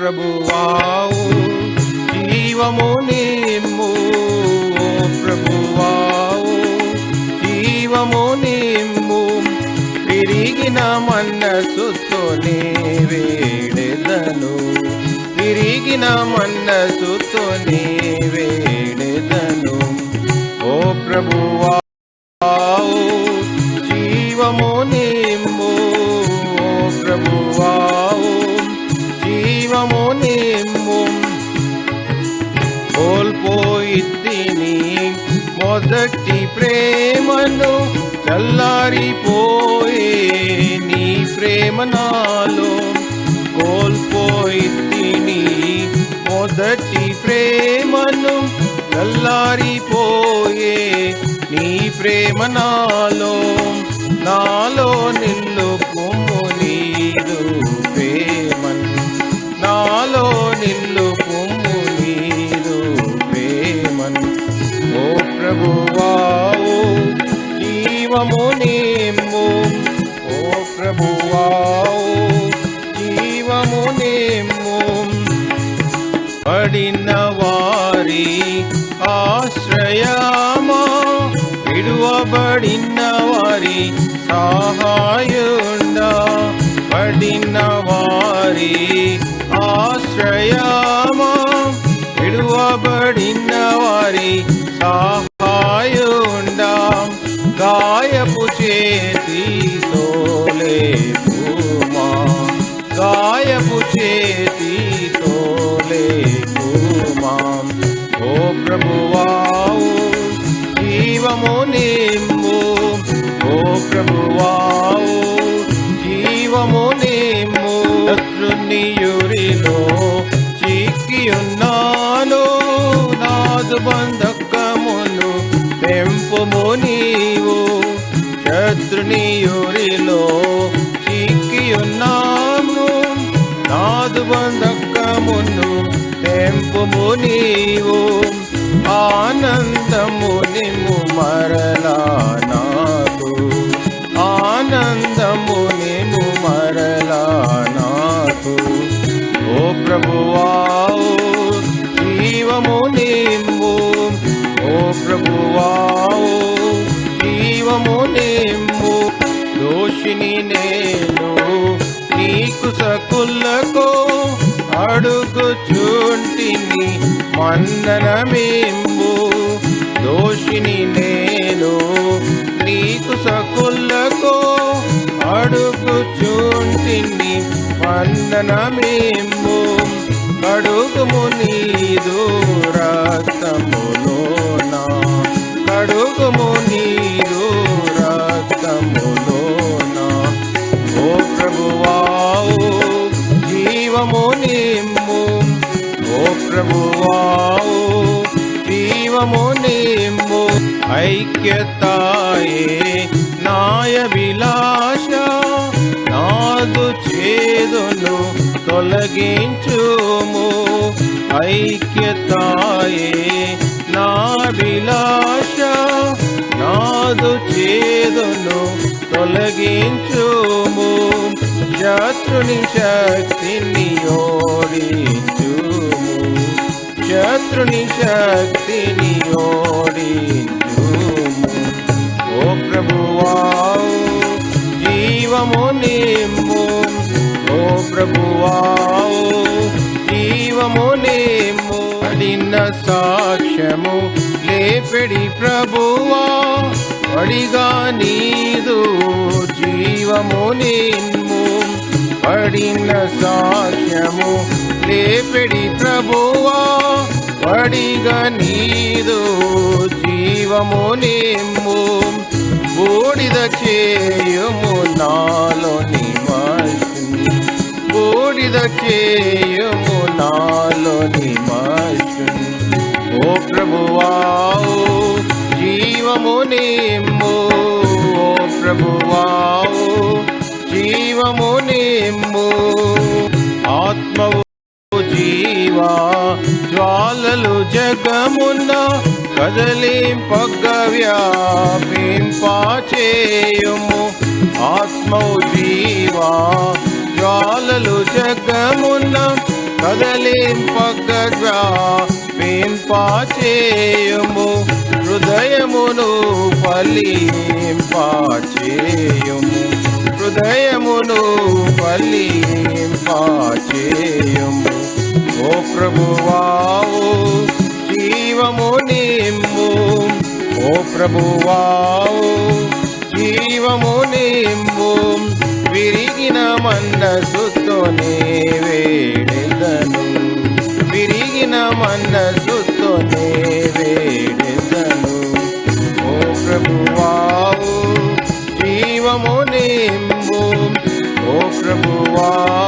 ప్రభువావు జీవము నిమ్ము. ప్రభువావు జీవము విరిగిన మనసుతో వేడెదను. విరిగిన మనసుతో వేడెదను. ఓ ప్రభువా జీవము నిమ్ము. ఓ ప్రభువా జీవము నిమ్ము. కోల్పోయిత్తిని మొదటి ప్రేమను చల్లారిపో నీ ప్రేమ నాలో కోల్పోయిత్తిని మొదటి ప్రేమను నల్లారిపోయే నీ ప్రేమ నాలో నాలో నిల్లు కుమ్ము నీరు ప్రేమన్ నాలో నిల్లు కుమ్ము నీరు ప్రేమన్. ఓ ప్రభువావు జీవము నీ ప్రభువావు జీవము నిమ్ము. పడిన వారి ఆశ్రయమా విడువబడిన వారి సహాయుండ. పడిన వారి ఆశ్రయమా విడువబడిన వారి సహాయ गायुजे को तोले पुरुमान् ओ प्रभुवाौ जीवमुनिम् శత్రునియురిలో చిక్కియున్నాము నాదు బంధకమును తెంపుము నీవు. ఆనందము నిము మరలా నాకు ఆనంద దోషిని నేను నీకు సకులకు అడుగుచుంటిని మన్ననమేంబు. దోషిని నేను నీకు సకులకు అడుగుచుంటిని మన్ననమేంబు. కడుగుము నీదు రక్తములోనా కడుగుము నీ ప్రభువావు జీవము నిమ్ము ఐక్యతాయే నాయ విలాస. నాదు చేదును తొలగించుము ఐక్యతాయే నా విలాస. నాదు చేదును తొలగించుము శత్రుని శక్తిని ఓడించు. శత్రుని శక్తిని ఓడించుము. ఓ ప్రభువావు జీవము నిమ్ము ఓ ప్రభువావు జీవము నిమ్ము అడిన సాక్ష్యము లేపెడి ప్రభువా అడిగా నీదు జీవము నిమ్ము అడిన సాక్ష్యము లేపెడి ప్రభువా పడిగా నీదు జీవము నిమ్ము బూడిద చేయుము నాలో నివాసం. బూడిద చేయుము నాలో నివాసం. కదలు జగమున్న కదలింపగ వ్యాపింపాచేయుము ఆత్మౌ జీవా జ్వాలలు జగమున్న కదలింపగ వ్యాపింపాచేయుము హృదయమును ఫలింపాచేయుము. హృదయమును ఫలింపాచేయుము. ఓ ప్రభువావు జీవము నిమ్ము. ఓ ప్రభువావు జీవము నిమ్ము. విరిగిన మందసుతో వేడెదను విరిగిన మందసుతో వేడెదను ఓ ప్రభువావు జీవము నిమ్ము. ఓ ప్రభువా